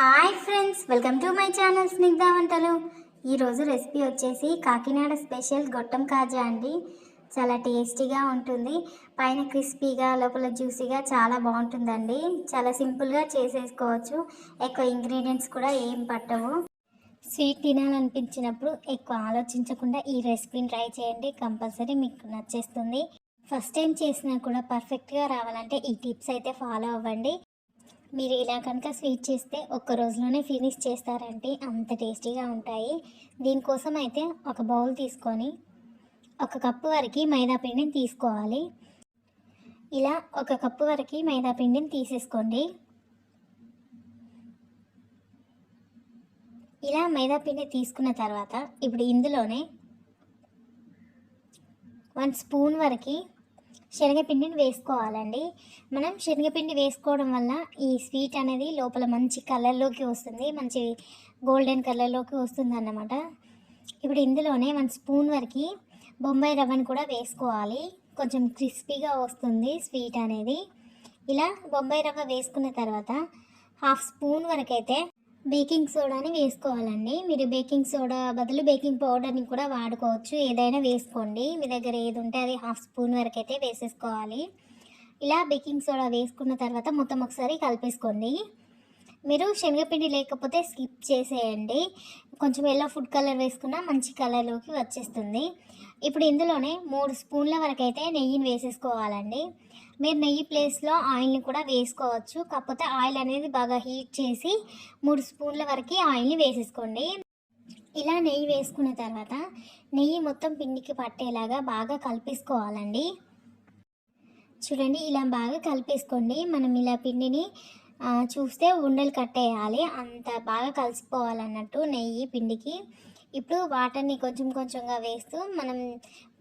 Hi friends welcome to my channel Snigdha వంటలు. ఈరోజు recipe వచ్చేసి కాకినాడ స్పెషల్ గొట్టం కాజా అండి. చాలా టేస్టీగా ఉంటుంది. పైన క్రిస్పీగా లోపల జ్యూసీగా చాలా బాగుంటుందండి. చాలా సింపుల్గా చేసేసుకోవచ్చు. ఎక్కువ ఇంగ్రీడియంట్స్ కూడా ఏం పట్టవు. స్వీట్ తినాలనిపించినప్పుడు ఎక్కువ ఆలోచించకుండా ఈ రెసిపీని ట్రై చేయండి. కంపల్సరీ మీకు నచ్చేస్తుంది. ఫస్ట్ టైం చేసినా కూడా పర్ఫెక్ట్గా రావాలంటే ఈ టిప్స్ అయితే ఫాలో అవ్వండి. మీరు ఇలా కనుక స్వీట్ చేస్తే ఒక్క రోజులోనే ఫినిష్ చేస్తారంటే అంత టేస్టీగా ఉంటాయి. దీనికోసం అయితే ఒక బౌల్ తీసుకొని ఒక కప్పు వరకు మైదా పిండిని తీసుకోవాలి. ఇలా ఒక కప్పు వరకు మైదా పిండిని తీసేసుకోండి. ఇలా మైదా పిండి తీసుకున్న తర్వాత ఇప్పుడు ఇందులోనే వన్ స్పూన్ వరకు శనగపిండిని వేసుకోవాలండి. మనం శనగపిండి వేసుకోవడం వల్ల ఈ స్వీట్ అనేది లోపల మంచి కలర్లోకి వస్తుంది. మంచి గోల్డెన్ కలర్లోకి వస్తుంది అన్నమాట ఇప్పుడు ఇందులోనే వన్ స్పూన్ వరకు బొంబాయి రవ్వను కూడా వేసుకోవాలి. కొంచెం క్రిస్పీగా వస్తుంది స్వీట్ అనేది. ఇలా బొంబాయి రవ్వ వేసుకున్న తర్వాత హాఫ్ స్పూన్ వరకు అయితే బేకింగ్ సోడాని వేసుకోవాలండి. మీరు బేకింగ్ సోడా బదులు బేకింగ్ పౌడర్ని కూడా వాడుకోవచ్చు. ఏదైనా వేసుకోండి. మీ దగ్గర ఏది ఉంటే అది హాఫ్ స్పూన్ వరకు అయితే వేసేసుకోవాలి. ఇలా బేకింగ్ సోడా వేసుకున్న తర్వాత మొత్తం ఒకసారి కలిపేసుకోండి. మీరు శనగపిండి లేకపోతే స్కిప్ చేసేయండి. కొంచెం ఎల్లో ఫుడ్ కలర్ వేసుకున్నా మంచి కలర్లోకి వచ్చేస్తుంది. ఇప్పుడు ఇందులోనే మూడు స్పూన్ల వరకు అయితే నెయ్యిని వేసేసుకోవాలండి. మీరు నెయ్యి ప్లేస్లో ఆయిల్ని కూడా వేసుకోవచ్చు. కాకపోతే ఆయిల్ అనేది బాగా హీట్ చేసి మూడు స్పూన్ల వరకు ఆయిల్ని వేసేసుకోండి. ఇలా నెయ్యి వేసుకున్న తర్వాత నెయ్యి మొత్తం పిండికి పట్టేలాగా బాగా కలిపేసుకోవాలండి. చూడండి ఇలా బాగా కలిపేసుకోండి. మనం ఇలా పిండిని చూస్తే ఉండలు కట్టేయాలి. అంత బాగా కలిసిపోవాలన్నట్టు నెయ్యి పిండికి. ఇప్పుడు వాటర్ని కొంచెం కొంచెంగా వేస్తూ మనం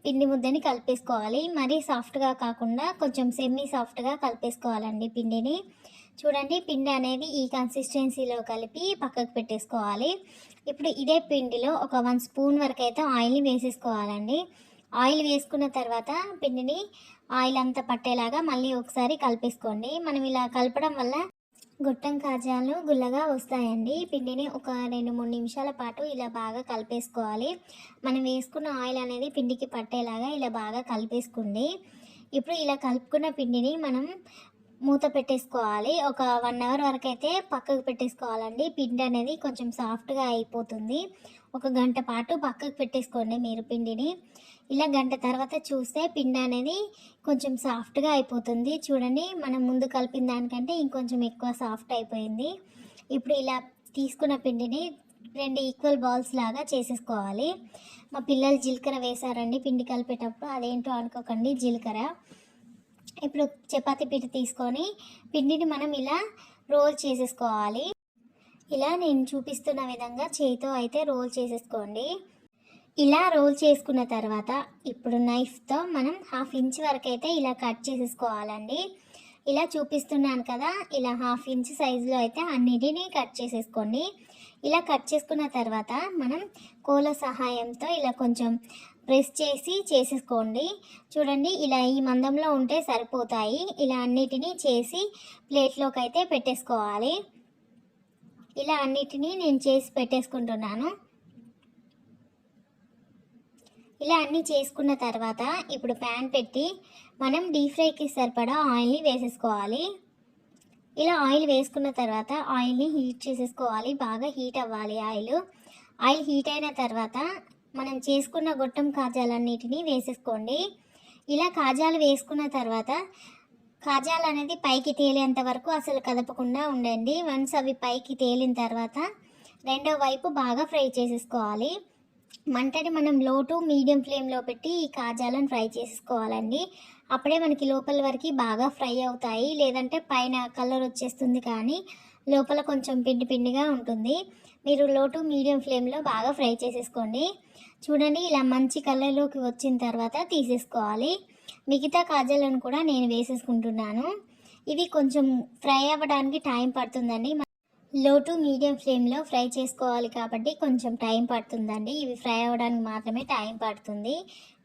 పిండి ముద్దని కలిపేసుకోవాలి. మరీ సాఫ్ట్గా కాకుండా కొంచెం సెమీ సాఫ్ట్గా కలిపేసుకోవాలండి పిండిని. చూడండి పిండి అనేది ఈ కన్సిస్టెన్సీలో కలిపి పక్కకు పెట్టేసుకోవాలి. ఇప్పుడు ఇదే పిండిలో ఒక వన్ స్పూన్ వరకు అయితే ఆయిల్ని వేసేసుకోవాలండి. ఆయిల్ వేసుకున్న తర్వాత పిండిని ఆయిల్ అంతా పట్టేలాగా మళ్ళీ ఒకసారి కలిపేసుకోండి. మనం ఇలా కలపడం వల్ల గొట్టం కాజాలు గుల్లగా వస్తాయండి. పిండిని ఒక రెండు మూడు నిమిషాల పాటు ఇలా బాగా కలిపేసుకోవాలి. మనం వేసుకున్న ఆయిల్ అనేది పిండికి పట్టేలాగా ఇలా బాగా కలిపేసుకోండి. ఇప్పుడు ఇలా కలుపుకున్న పిండిని మనం మూత పెట్టేసుకోవాలి. ఒక వన్ అవర్ వరకు అయితే పక్కకు పెట్టేసుకోవాలండి. పిండి అనేది కొంచెం సాఫ్ట్గా అయిపోతుంది. ఒక గంట పాటు పక్కకు పెట్టేసుకోండి మీరు పిండిని. ఇలా గంట తర్వాత చూస్తే పిండి అనేది కొంచెం సాఫ్ట్గా అయిపోతుంది. చూడండి మనం ముందు కలిపిన దానికంటే ఇంకొంచెం ఎక్కువ సాఫ్ట్ అయిపోయింది. ఇప్పుడు ఇలా తీసుకున్న పిండిని రెండు ఈక్వల్ బాల్స్ లాగా చేసేసుకోవాలి. మా పిల్లలు జీలకర్ర వేశారండి పిండి కలిపేటప్పుడు. అదేంటో అనుకోకండి జీలకర్ర. ఇప్పుడు చపాతి పిండి తీసుకొని పిండిని మనం ఇలా రోల్ చేసేసుకోవాలి. ఇలా నేను చూపిస్తున్న విధంగా చేతితో అయితే రోల్ చేసేసుకోండి. ఇలా రోల్ చేసుకున్న తర్వాత ఇప్పుడు నైఫ్తో మనం హాఫ్ ఇంచ్ వరకు అయితే ఇలా కట్ చేసేసుకోవాలండి. ఇలా చూపిస్తున్నాను కదా ఇలా హాఫ్ ఇంచ్ సైజులో అయితే అన్నిటినీ కట్ చేసేసుకోండి. ఇలా కట్ చేసుకున్న తర్వాత మనం కోల సహాయంతో ఇలా కొంచెం ప్రెస్ చేసి చేసేసుకోండి. చూడండి ఇలా ఈ మందంలో ఉంటే సరిపోతాయి. ఇలా అన్నిటినీ చేసి ప్లేట్లోకి అయితే పెట్టేసుకోవాలి. ఇలా అన్నిటినీ నేను చేసి పెట్టేసుకుంటున్నాను. ఇలా అన్నీ చేసుకున్న తర్వాత ఇప్పుడు ప్యాన్ పెట్టి మనం డీప్ ఫ్రైకి సరిపడా ఆయిల్ని వేసేసుకోవాలి. ఇలా ఆయిల్ వేసుకున్న తర్వాత ఆయిల్ని హీట్ చేసేసుకోవాలి. బాగా హీట్ అవ్వాలి ఆయిల్. ఆయిల్ హీట్ అయిన తర్వాత మనం చేసుకున్న గొట్టం కాజాలన్నిటినీ వేసేసుకోండి. ఇలా కాజాలు వేసుకున్న తర్వాత కాజాలు అనేది పైకి తేలేంత వరకు అసలు కదపకుండా ఉండండి. వన్స్ అవి పైకి తేలిన తర్వాత రెండో వైపు బాగా ఫ్రై చేసేసుకోవాలి. మంటని మనం లో టు మీడియం ఫ్లేమ్లో పెట్టి ఈ కాజాలను ఫ్రై చేసుకోవాలండి అప్పుడే మనకి లోపల వరకు బాగా ఫ్రై అవుతాయి. లేదంటే పైన కలర్ వచ్చేస్తుంది కానీ లోపల కొంచెం పిండి పిండిగా ఉంటుంది. మీరు లో టు మీడియం ఫ్లేమ్లో బాగా ఫ్రై చేసేసుకోండి. చూడండి ఇలా మంచి కలర్లోకి వచ్చిన తర్వాత తీసేసుకోవాలి. మిగతా కాజాలను కూడా నేను వేసేసుకుంటున్నాను. ఇవి కొంచెం ఫ్రై అవ్వడానికి టైం పడుతుందండి. లో టు మీడియం ఫ్లేమ్లో ఫ్రై చేసుకోవాలి కాబట్టి కొంచెం టైం పడుతుందండి. ఇవి ఫ్రై అవ్వడానికి మాత్రమే టైం పడుతుంది.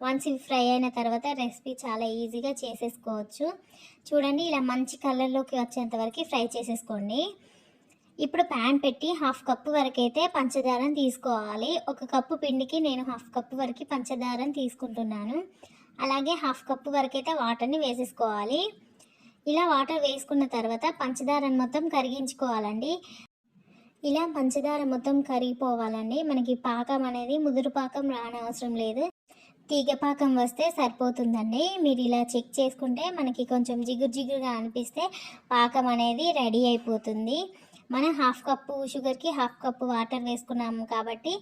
వన్స్ ఇవి ఫ్రై అయిన తర్వాత రెసిపీ చాలా ఈజీగా చేసేసుకోవచ్చు. చూడండి ఇలా మంచి కలర్లోకి వచ్చేంత వరకు ఫ్రై చేసేసుకోండి. ఇప్పుడు ప్యాన్ పెట్టి హాఫ్ కప్పు వరకు అయితే పంచదారని తీసుకోవాలి. ఒక కప్పు పిండికి నేను హాఫ్ కప్పు వరకు పంచదారని తీసుకుంటున్నాను. అలాగే హాఫ్ కప్పు వరకు అయితే వాటర్ని వేసేసుకోవాలి. ఇలా వాటర్ వేసుకున్న తర్వాత పంచదారను మొత్తం కరిగించుకోవాలండి. ఇలా పంచదార మొత్తం కరిగిపోవాలండి. మనకి పాకం అనేది ముదురు పాకం రానవసరం లేదు. తీగ పాకం వస్తే సరిపోతుందండి. మీరు ఇలా చెక్ చేసుకుంటే మనకి కొంచెం జిగురు జిగురుగా అనిపిస్తే పాకం అనేది రెడీ అయిపోతుంది. మనం హాఫ్ కప్పు షుగర్కి హాఫ్ కప్పు వాటర్ వేసుకున్నాము కాబట్టి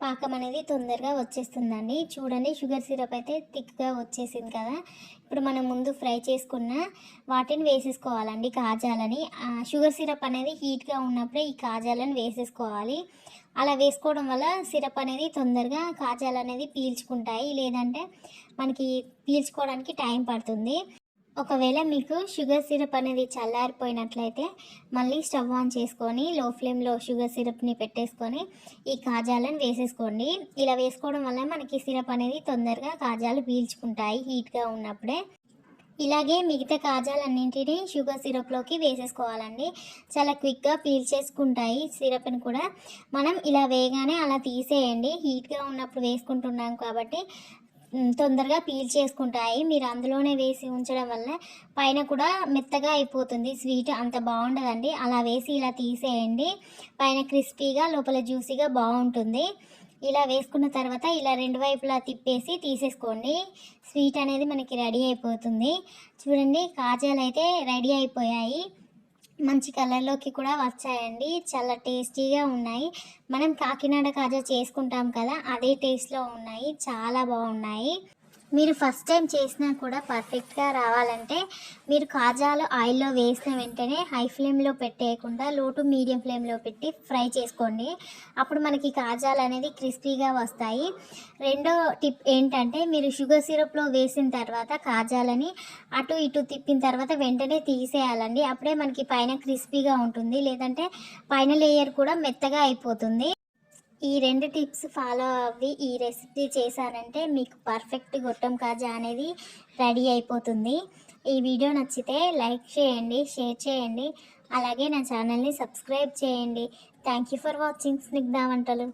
పాకం అనేది తొందరగా వచ్చేస్తుందండి. చూడండి షుగర్ సిరప్ అయితే థిక్గా వచ్చేసింది కదా. ఇప్పుడు మనం ముందు ఫ్రై చేసుకున్న వాటిని వేసేసుకోవాలండి కాజాలని. షుగర్ సిరప్ అనేది హీట్గా ఉన్నప్పుడే ఈ కాజాలను వేసేసుకోవాలి. అలా వేసుకోవడం వల్ల సిరప్ అనేది తొందరగా కాజాలు అనేది పీల్చుకుంటాయి. లేదంటే మనకి పీల్చుకోవడానికి టైం పడుతుంది. ఒకవేళ మీకు షుగర్ సిరప్ అనేది చల్లారిపోయినట్లయితే మళ్ళీ స్టవ్ ఆన్ చేసుకొని లో ఫ్లేమ్లో షుగర్ సిరప్ని పెట్టేసుకొని ఈ కాజాలను వేసేసుకోండి. ఇలా వేసుకోవడం వల్ల మనకి సిరప్ అనేది తొందరగా కాజాలు పీల్చుకుంటాయి హీట్గా ఉన్నప్పుడే. ఇలాగే మిగతా కాజాలన్నింటినీ షుగర్ సిరప్లోకి వేసేసుకోవాలండి. చాలా క్విక్గా పీల్చేసుకుంటాయి సిరప్ని కూడా. మనం ఇలా వేయగానే అలా తీసేయండి. హీట్గా ఉన్నప్పుడు వేసుకుంటున్నాం కాబట్టి తొందరగా పీల్ చేసుకుంటాయి. మీరు అందులోనే వేసి ఉంచడం వల్ల పైన కూడా మెత్తగా అయిపోతుంది. స్వీట్ అంత బాగుండదండి. అలా వేసి ఇలా తీసేయండి. పైన క్రిస్పీగా లోపల జ్యూసీగా బాగుంటుంది. ఇలా వేసుకున్న తర్వాత ఇలా రెండు వైపులా తిప్పేసి తీసేసుకోండి. స్వీట్ అనేది మనకి రెడీ అయిపోతుంది. చూడండి కాజాలు అయితే రెడీ అయిపోయాయి. మంచి కలర్లోకి కూడా వచ్చాయండి. చాలా టేస్టీగా ఉన్నాయి. మనం కాకినాడ కాజా చేసుకుంటాం కదా అదే టేస్ట్లో ఉన్నాయి. చాలా బాగున్నాయి. మీరు ఫస్ట్ టైం చేసినా కూడా పర్ఫెక్ట్గా రావాలంటే మీరు కాజాలు ఆయిల్లో వేసిన వెంటనే హై ఫ్లేమ్లో పెట్టేయకుండా లో టు మీడియం ఫ్లేమ్లో పెట్టి ఫ్రై చేసుకోండి. అప్పుడు మనకి కాజాలు అనేది క్రిస్పీగా వస్తాయి. రెండో టిప్ ఏంటంటే మీరు షుగర్ సిరప్లో వేసిన తర్వాత కాజాలని అటు ఇటు తిప్పిన తర్వాత వెంటనే తీసేయాలండి. అప్పుడే మనకి పైన క్రిస్పీగా ఉంటుంది. లేదంటే పైన లేయర్ కూడా మెత్తగా అయిపోతుంది. ఈ రెండు టిప్స్ ఫాలో అవ్వి ఈ రెసిపీ చేశారంటే మీకు పర్ఫెక్ట్ గొట్టం కాజా అనేది రెడీ అయిపోతుంది. ఈ వీడియో నచ్చితే లైక్ చేయండి షేర్ చేయండి. అలాగే నా ఛానల్ని సబ్స్క్రైబ్ చేయండి. Thank you for watching Snigdha వంటలు.